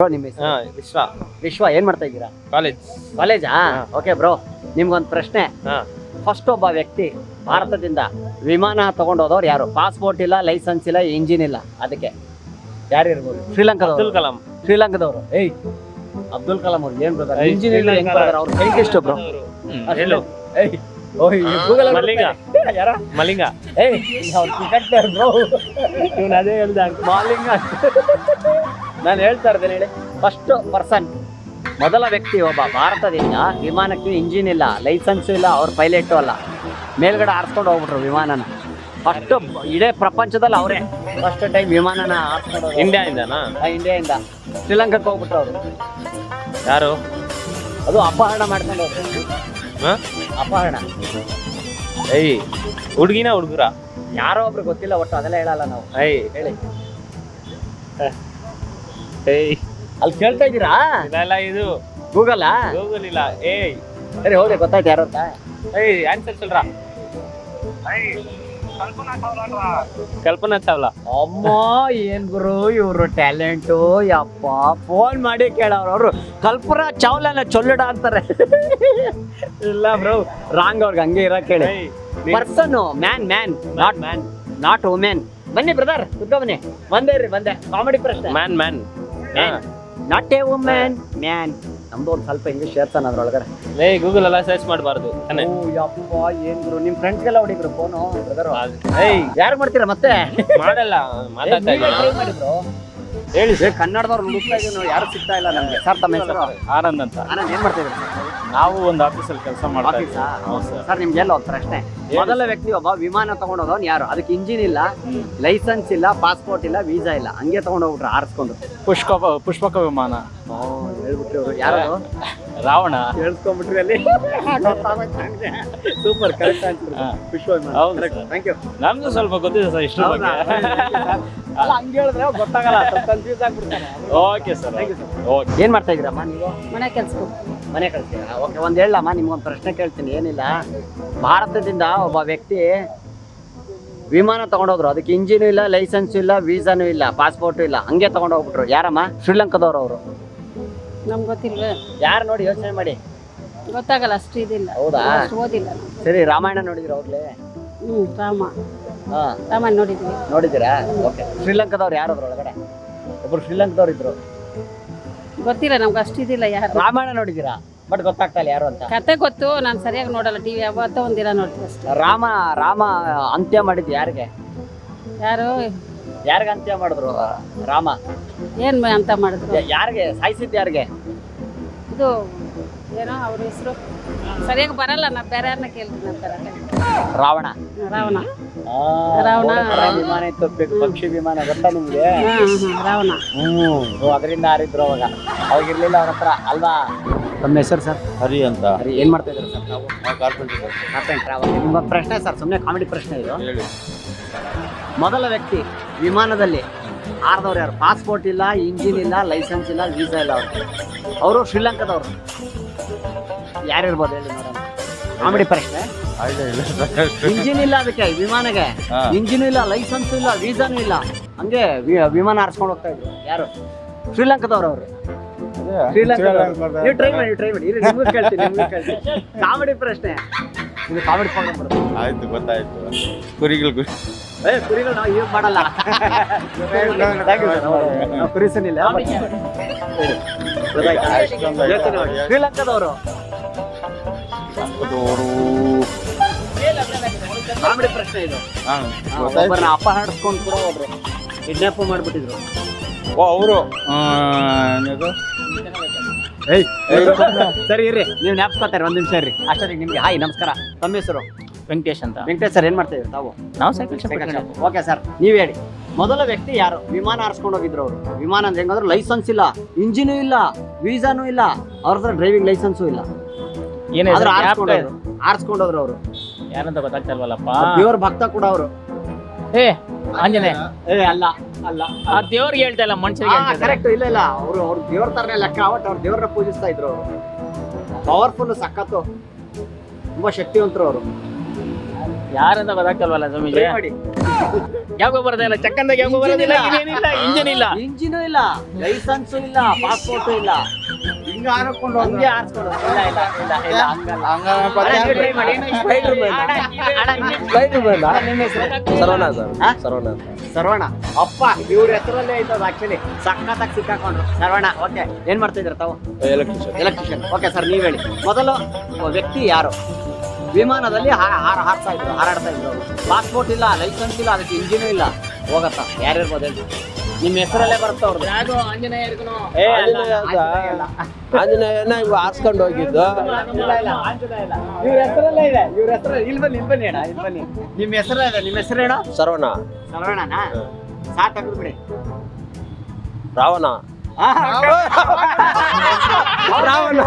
ಹಾ ವಿಶ್ವ. ವಿಶ್ವ ಏನ್ ಮಾಡ್ತಾ ಇದ್ದೀರಾ? ಕಾಲೇಜ್ ಕಾಲೇಜಾ ಓಕೆ ಬ್ರೋ ನಿಮ್ಗೊಂದು ಪ್ರಶ್ನೆ. ಹಾ. ಫಸ್ಟ್ ಒಬ್ಬ ವ್ಯಕ್ತಿ ಭಾರತದಿಂದ ವಿಮಾನ ತಗೊಂಡೋದವ್ರು ಯಾರು? ಪಾಸ್ಪೋರ್ಟ್ ಇಲ್ಲ ಲೈಸೆನ್ಸ್ ಇಲ್ಲ ಇಂಜಿನ್ ಇಲ್ಲ. ಅದಕ್ಕೆ ಯಾರು ಶ್ರೀಲಂಕಾ ಶ್ರೀಲಂಕಾದವ್ರು. ಅಬ್ದುಲ್ ಕಲಾಂ. ಶ್ರೀಲಂಕಾದವರು. ಏಯ್ ಅಬ್ದುಲ್ ಕಲಾಂ ಅವ್ರು. ಏನ್ ಬ್ರದರ್ ಏಯ್, ಇಂಜಿನ್ ಇಲ್ಲ ಹೆಂಗ್ ಶ್ರೀಲಂಕಾ- ಅವ್ರು ಸೈಂಟಿಸ್ಟ್ ಬ್ರೋ ಹೇಳು. ಏಯ್ ಓಯ್ ಗೂಗಲ್ ಮಲ್ಲಿಂಗ. ಯಾರ? ಮಲಿಂಗ ಏಯ್ ಅವ್ರು ಕ್ರಿಕೆಟ್ ಬ್ರೋ ಇವನು ಅದೇ ಹೇಳ್ದ. ಮಾಲಿಂಗ ನಾನು ಹೇಳ್ತಾ ಇದ್ದೇನೆ ಹೇಳಿ? ಫಸ್ಟ್ ಪರ್ಸನ್ ಮೊದಲ ವ್ಯಕ್ತಿ ಒಬ್ಬ ಭಾರತದಿಂದ ವಿಮಾನಕ್ಕೆ ಇಂಜಿನ್ ಇಲ್ಲ ಲೈಸೆನ್ಸು ಇಲ್ಲ ಅವ್ರ ಪೈಲಟ್ ಅಲ್ಲ. ಮೇಲ್ಗಡೆ ಹಾರಿಸ್ಕೊಂಡು ಹೋಗ್ಬಿಟ್ರು ವಿಮಾನನ. ಫಸ್ಟ್ ಇಡೀ ಪ್ರಪಂಚದಲ್ಲಿ ಅವರೇ. ಫಸ್ಟ್ ಟೈಮ್ ವಿಮಾನನ ಆರಿಸ್ಕೊಂಡು ಹೋದ್ರು. ಇಂಡಿಯಾ ಇಂದನಾ ಆ, ಇಂಡಿಯಾದಿಂದ ಶ್ರೀಲಂಕಾಕ್ಕೆ ಹೋಗ್ಬಿಟ್ರು ಅವರು. ಯಾರು? ಅದು ಅಪಹರಣ ಮಾಡ್ಕೊಂಡು ಹೋಗ್ತಾರೆ ಅಪಹರಣ. ಏಯ್ ಹುಡುಗಿನ ಹುಡುಗರ? ಯಾರೋ ಒಬ್ರು ಗೊತ್ತಿಲ್ಲ ಒಟ್ಟು ಅದೆಲ್ಲ ಹೇಳಲ್ಲ ನಾವು. ಏಯ್. ಹೇಳಿ. ಏಯ್ ಅಲ್ಲಿ ಕೇಳ್ತಾ ಇದ್ದೀರಾ ಇದೆಲ್ಲ ಇದು ಗೂಗಲ್ ಗೂಗಲ್ ಇಲ್ಲ ಏಯ್ ಸರಿ ಹೋಗ್ರಿ ಗೊತ್ತಾಯ್ತು ಯಾರು ಅಂತ ಏಯ್ ಆನ್ಸರ್ சொல்றா ಕಲ್ಪನಾ ಚಾವ್ಲಾ ಅಮ್ಮ ಏನ್ ಗುರು ಇವ್ರು ಟ್ಯಾಲೆಂಟು ಯಪ್ಪ ಫೋನ್ ಮಾಡಿ ಕೇಳವ್ರು ಅವರು ಕಲ್ಪನಾ ಚಾವ್ಲಾನ ಚೊಲ್ಲಡ ಅಂತಾರೆ ಇಲ್ಲ ಬ್ರೋ ರಾಂಗ್ ಅವ್ರಿಗೆ ಹಂಗೆ ಇರಕ್ ಹೇಳಿ a person man man not man not women ಬನ್ನಿ ಬ್ರದರ್ ಕುತ್ಕೊ ಬನ್ನಿ ಬಂದೇ ರೀ ಬಂದೆ ಕಾಮಿಡಿ ಪ್ರಶ್ನೆ man man not a women man ನಮ್ದು ಒಂದು ಸ್ವಲ್ಪ ಇಂಗ್ಲಿಷ್ ಸೇರ್ತಾನ ಅದ್ರೊಳಗಡೆ. ಲೇ ಗೂಗಲ್ ಎಲ್ಲ ಸರ್ಚ್ ಮಾಡಬಾರ್ದು. ತಾನೆ. ಓ ಯಪ್ಪ ಏನ್ ಗುರು? ನಿಮ್ ಫ್ರೆಂಡ್ಸ್ಗೆಲ್ಲ ಹೊಡಿದ್ರು ಫೋನು ಬ್ರದರ್ ಏಯ್. ಯಾರು ಮಾಡ್ತೀರಾ ಮತ್ತೆ? ಮಾಡಲ್ಲ ಮಾತಾಡ್ತಾ ಇದ್ದೀನಿ. ಹೇಳಿ ಸರ್ ಕನ್ನಡದವ್ರು ಹುಡುಕ್ತಾ ಇದೀವಿ ನಾವು ಯಾರು ಸಿಗ್ತಾ ಇಲ್ಲ ನಮ್ಗೆ. ಸರ್ ತಮ್ಮ ಹೆಸರು? ಆನಂದ್ ಅಂತ. ಆನಂದ್ ಏನ್ ಮಾಡ್ತಾ ಇದ್ದೀರಾ ನಾವು ಒಂದು ಆಫೀಸಲ್ಲಿ ಕೆಲಸ ಮಾಡ್ತೀವಿ ಇದ್ದೀವಿ. ಆಫೀಸಾ ಹೌದು ಸರ್. ಸರ್ ನಿಮ್ಗೆ ಎಲ್ಲ ಒಂದು ಪ್ರಶ್ನೆ. ಮೊದಲ ವ್ಯಕ್ತಿ ಒಬ್ಬ ವಿಮಾನ ತಗೊಂಡೋದವ್ನು ಯಾರು? ಅದಕ್ಕೆ ಇಂಜಿನ್ ಇಲ್ಲ ಲೈಸೆನ್ಸ್ ಇಲ್ಲ ಪಾಸ್ಪೋರ್ಟ್ ಇಲ್ಲ ವೀಸಾ ಇಲ್ಲ. ಹಂಗೆ ತಗೊಂಡೋಗ್ಬಿಟ್ರು ಆರಿಸ್ಕೊಂಡು. ಪುಷ್ಪ ಪುಷ್ಪಕ ವಿಮಾನ. ಹೇಳ್ಬಿಟ್ರು ಯಾರು ರಾವಣ. ಅಲ್ಲಿ. ಸೂಪರ್ ಕರೆಕ್ಟ್ ಹಾ. ವಿಶ್ವ ಹೌದು. ಥ್ಯಾಂಕ್ ಯು ನಮ್ದು ಸ್ವಲ್ಪ ಗೊತ್ತಿದೆ ಸರ್ ಇಷ್ಟು ಬಗ್ಗೆ. ಅಲ್ಲ ಹಂಗೆ ಹೇಳಿದ್ರೆ ಗೊತ್ತಾಗಲ್ಲ ಸ್ವಲ್ಪ ಕನ್ಫ್ಯೂಸ್ ಆಗ್ಬಿಡ್ತಾರೆ. Okay sir thank you sir okay ಏನ್ ಮಾಡ್ತಾ ಇದ್ದೀರಮ್ಮ ನೀವು? ಮನೆ ಕೆಲ್ಸಕ್ಕೆ. ಮನೆ ಕಳಿಸ್ತೀರಾ ಓಕೆ ಒಂದು ಹೇಳಮ್ಮ ನಿಮ್ಗೊಂದು ಪ್ರಶ್ನೆ ಕೇಳ್ತೀನಿ. ಏನಿಲ್ಲ. ಭಾರತದಿಂದ ಒಬ್ಬ ವ್ಯಕ್ತಿ ವಿಮಾನ ತಗೊಂಡೋದ್ರು. ಅದಕ್ಕೆ ಇಂಜಿನ್ ಇಲ್ಲ ಲೈಸೆನ್ಸ್ ಇಲ್ಲ ವೀಸಾನು ಇಲ್ಲ ಪಾಸ್ಪೋರ್ಟ್ ಇಲ್ಲ. ಹಂಗೆ ತಗೊಂಡೋಗ್ಬಿಟ್ರು. ಯಾರಮ್ಮ? ಶ್ರೀಲಂಕಾದವ್ರು ಅವರು. ನಮ್ಗೆ ಗೊತ್ತಿಲ್ಲ ಯಾರು ನೋಡಿ ಯೋಚನೆ ಮಾಡಿ? ಗೊತ್ತಾಗಲ್ಲ ಅಷ್ಟು ಇದಿಲ್ಲ. ಹೌದಾ? ಅಷ್ಟು ಓದಿಲ್ಲ ನಾವು. ಸರಿ ರಾಮಾಯಣ ನೋಡಿದ್ರು ಅವ್ರಲ್ಲೇ ಹ್ಮ್ ರಾಮ. ಹಾ. ರಾಮ ನೋಡಿದ್ವಿ. ನೋಡಿದ್ದೀರಾ? ಓಕೆ. ಶ್ರೀಲಂಕಾದವ್ರು ಯಾರು ಅದ್ರ ಒಳಗಡೆ? ಒಬ್ರು ಶ್ರೀಲಂಕಾದವ್ರು ಇದ್ರು. ಗೊತ್ತಿಲ್ಲ ನಮ್ಗೆ ಅಷ್ಟು ಇದಿಲ್ಲ ಯಾರು. ರಾಮಾಯಣ ನೋಡಿದ್ದೀರಾ? ಬಟ್ ಗೊತ್ತಾಗ್ತಾ ಇಲ್ಲ ಯಾರು ಅಂತ. ಕತೆ ಗೊತ್ತು ನಾನು ಸರಿಯಾಗಿ ನೋಡಲ್ಲ ಟಿವಿ ಯಾವತ್ತೋ ಒಂದಿನ ನೋಡ್ತೀನಿ ಅಷ್ಟೇ. ರಾಮ ರಾಮ ಅಂತ್ಯ ಮಾಡಿದ್ದು ಯಾರಿಗೆ? ಯಾರು? ಯಾರಿಗೆ ಅಂತ್ಯ ಮಾಡಿದ್ರು ರಾಮ? ಏನ್ ಅಂತ ಮಾಡಿದ್ರು? ಯಾರಿಗೆ? ಸಾಯಿಸಿದ್ದು ಯಾರಿಗೆ? ಇದು ಏನೋ ಅವ್ರ ಹೆಸರು. ಸರಿಯಾಗಿ ಬರಲ್ಲ ನಾ ಬೇರೆ ಯಾರನ್ನ ಕೇಳ್ತೀನಿ ಅಂತಾರ ರಾವಣ? ರಾವಣ. ಆ, ರಾವಣ. ವಿಮಾನ ಇತ್ತು ಪಕ್ಷಿ ವಿಮಾನ ಗೊತ್ತಾ ನಿಮ್ಗೆ? ರಾವಣ. ಹ್ಮ್ ಅದರಿಂದ ಹಾರಿದ್ರು ಅವಾಗ. ಅವಾಗ ಇರ್ಲಿಲ್ಲ ಅವ್ರ ಹತ್ರ ಅಲ್ವಾ? ತಮ್ಮ ಹೆಸರು ಸರ್? ಹರಿ ಅಂತ. ಹರಿ ಏನ್ ಮಾಡ್ತಾ ಇದ್ದೀರಾ ಸರ್ ನಾವು ಕಾರ್ಪೆಂಟರ್ ರಾವಣ ನಿಮ್ಮ ಪ್ರಶ್ನೆ ಸರ್ ಸುಮ್ಮನೆ ಕಾಮಿಡಿ ಪ್ರಶ್ನೆ ಇದು. ಹೇಳಿ. ಮೊದಲ ವ್ಯಕ್ತಿ ವಿಮಾನದಲ್ಲಿ. ಆರ್ದವ್ರು ಯಾರು? ಪಾಸ್ಪೋರ್ಟ್ ಇಲ್ಲ ಇಂಜಿನ್ ಇಲ್ಲ ಲೈಸೆನ್ಸ್ ಇಲ್ಲ ವೀಸಾ ಇಲ್ಲ ಅವರು. ಅವರು ಶ್ರೀಲಂಕಾದವ್ರು. ಯಾರಿರ್ಬೋದು ಹೇಳಿ ನೋಡೋಣ ಕಾಮಿಡಿ ಪ್ರಶ್ನೆ. ಇಂಜಿನ್ ಇಲ್ಲ ಅದಕ್ಕೆ ವಿಮಾನಗೆ ಇಂಜಿನ್ ಇಲ್ಲ ಲೈಸೆನ್ಸ್ ಇಲ್ಲ ವೀಸಾನು ಇಲ್ಲ. ಹಂಗೆ ವಿಮಾನ ಹಾರಿಸ್ಕೊಂಡು ಹೋಗ್ತಾ ಇದ್ರು. ಯಾರು? ಶ್ರೀಲಂಕಾದವ್ರು ಅವರು. ಟ್ರೈ ಮಾಡಿ ಟ್ರೈ ಕಾಮಿಡಿ ಪ್ರಶ್ನೆ. ಇದು ಕಾಮಿಡಿ ಆಯ್ತು ಗೊತ್ತಾಯ್ತು. ಕುರಿಗಳು ಕುರಿ ಏ ಕುರಿಗಳು ನಾವು ಯೂಸ್ ಮಾಡಲ್ಲ Thank you sir. ಹೌದು. ನಾವು ಕುರಿಸನಿಲ್ಲ ಹೇಳಿ. ಗೊತ್ತಾಯ್ತಾ? ಯೋಚನೆ ಮಾಡಿ. ಶ್ರೀಲಂಕಾದವರು ಕಾಮಿಡಿ ಪ್ರಶ್ನೆ ಇದು ಹಾಂ ಒಬ್ಬರನ್ನ ಅಪಹರಿಸ್ಕೊಂಡು ಕೂಡ ಹೋದ್ರು ಕಿಡ್ನಾಪ್ ಮಾಡ್ಬಿಟ್ಟಿದ್ರು ಓ ಅವರು ಏಯ್ ಸರಿ ಇರ್ರಿ ನೀವು ಜ್ಞಾಪಿಸ್ಕೊತಾರೆ ಒಂದ್ ನಿಮಿಷ ಇರ್ರಿ ಅಷ್ಟೊತ್ತಿಗೆ ನಿಮ್ಗೆ ಹಾಯ್ ನಮಸ್ಕಾರ ತಮ್ಮ ಹೆಸರು ವೆಂಕಟೇಶ್ ಅಂತ. ವೆಂಕಟೇಶ್ ಸರ್ ಏನ್ ಮಾಡ್ತಾ ತಾವು? ನಾವು ಸೈಕಲ್ ಓಕೆ ಸರ್ ನೀವ್ ಹೇಳಿ. ಮೊದಲ ವ್ಯಕ್ತಿ ಯಾರು? ವಿಮಾನ ಆರಿಸ್ಕೊಂಡು ಹೋಗಿದ್ರು ಅವರು. ವಿಮಾನ ಅಂದ್ರೆ ಹೆಂಗಂದ್ರೆ ಲೈಸೆನ್ಸ್ ಇಲ್ಲ ಇಂಜಿನು ಇಲ್ಲ ವೀಸಾನು ಇಲ್ಲ ಅವ್ರ ಹತ್ರ ಡ್ರೈವಿಂಗ್ ಲೈಸೆನ್ಸು ಇಲ್ಲ. ಏನೇ ಆರಿಸ್ಕೊಂಡೋದ್ರು ಆರಿಸ್ಕೊಂಡೋದ್ರು ಅವರು. ಯಾರಂತ ಗೊತ್ತಾಗ್ತಲ್ವಲ್ಲಪ್ಪ? ದೇವ್ರ ಭಕ್ತ ಕೂಡ ಅವರು. ಏ ಆಂಜನೇಯ. ಏ ಅಲ್ಲ ಅಲ್ಲ. ಆ ದೇವ್ರಿಗೆ ಹೇಳ್ತಾ ಇಲ್ಲ ಮನುಷ್ಯರಿಗೆ ಕರೆಕ್ಟ್ ಇಲ್ಲ. ಇಲ್ಲ ಅವರು ಅವ್ರ ದೇವ್ರ ತರನೇ ಲೆಕ್ಕ ಅವತ್ತು ಅವ್ರ ದೇವ್ರನ್ನ ಪೂಜಿಸ್ತಾ ಇದ್ರು ಅವರು. ಪವರ್ಫುಲ್ ಸಖತ್ತು. ತುಂಬಾ ಶಕ್ತಿವಂತರು ಅವರು. ಯಾರಂತ ಗೊತ್ತಾಗ್ತಲ್ವಲ್ಲ ಸ್ವಾಮೀಜಿ? ಯಾವಾಗ ಮಾಡಿ. ಯಾಕೋ ಬರೋದೇ ಇಲ್ಲ ಚಕ್ಕಂದಾಗ ಯಾಕೋ ಬರೋದಿಲ್ಲ ಏನಿಲ್ಲ ಇಂಜಿನ್ ಇಲ್ಲ ಇಂಜಿನೂ ಇಲ್ಲ. ಲೈಸೆನ್ಸ್ ಇಲ್ಲ ಪಾಸ್ಪೋರ್ಟ್ ಇಲ್ಲ ಹಿಂಗ ಹಾರಕೊಂಡು ಹಂಗೆ ಆರಿಸ್ಕೊಂಡು ಇಲ್ಲ ಇಲ್ಲ ಇಲ್ಲ ಇಲ್ಲ ಹಂಗಲ್ಲ. ಹಂಗ ನೀವು ಮಾಡಿ. ಅಣ್ಣ, ನಿಮ್ಮ- ಹೆಸರು? ಸರ್ವಣ ಸರ್. ಹಾ? ಸರ್ವಣ ಸರ್ವಣ ಅಪ್ಪ ಇವ್ರ ಹೆಸರಲ್ಲೇ ಐತದ ಆಕ್ಚುಲಿ ಸಕ್ಕತ್ತಾಗಿ ಸಿಕ್ಕಾಕೊಂಡ್ರು. ಸರ್ವಣ ಓಕೆ. ಏನ್ ಮಾಡ್ತಾ ಇದ್ರ ತಾವು? ಎಲೆಕ್ಟ್ರಿಷಿಯನ್ ಎಲೆಕ್ಟ್ರಿಷಿಯನ್ ಓಕೆ ಸರ್ ನೀವ್ ಹೇಳಿ. ಮೊದಲು ವ್ಯಕ್ತಿ ಯಾರು? ವಿಮಾನದಲ್ಲಿ ಹಾರಾಡ್ತಾ ಹಾರ ಹಾರ್ತಾ ಇದ್ರು ಹಾರಾಡ್ತಾ ಇದ್ರು ಪಾಸ್ಪೋರ್ಟ್ ಇಲ್ಲ ಲೈಸೆನ್ಸ್ ಇಲ್ಲ ಅದಕ್ಕೆ ಇಂಜಿನ್ ಇಲ್ಲ. ಹೋಗತ್ತ ಯಾರಿರ್ಬೋದು ಹೇಳಿ. ನಿಮ್ಮ ಹೆಸರಲ್ಲೇ ಅಲ್ಲ. ಆಂಜನೇಯನ ಇವ್ ಆರ್ಸ್ಕೊಂಡು ಹೋಗಿದ್ದು. ಇಲ್ಲ, ಇಲ್ಲ, ಆಂಜನೇಯ ಇಲ್ಲ. ಇವ್ರ ಹೆಸರಲ್ಲೇ ಇದೆ. ಇವ್ರ ಹೆಸರು ಇಲ್ಲಿ ಬನ್ನಿ ಇಲ್ಲಿ ಬನ್ನಿ ಅಣ್ಣ ಇಲ್ಲಿ ಬನ್ನಿ ನಿಮ್ಮ ಹೆಸರೇ ಇದೆ. ನಿಮ್ಮ ಹೆಸರು ಹೇಳ ಸರ್ವಣ. ಸರ್ವಣನಾ? ಸಾಕು ಬಿಡಿ ರಾವಣ. ರಾವಣ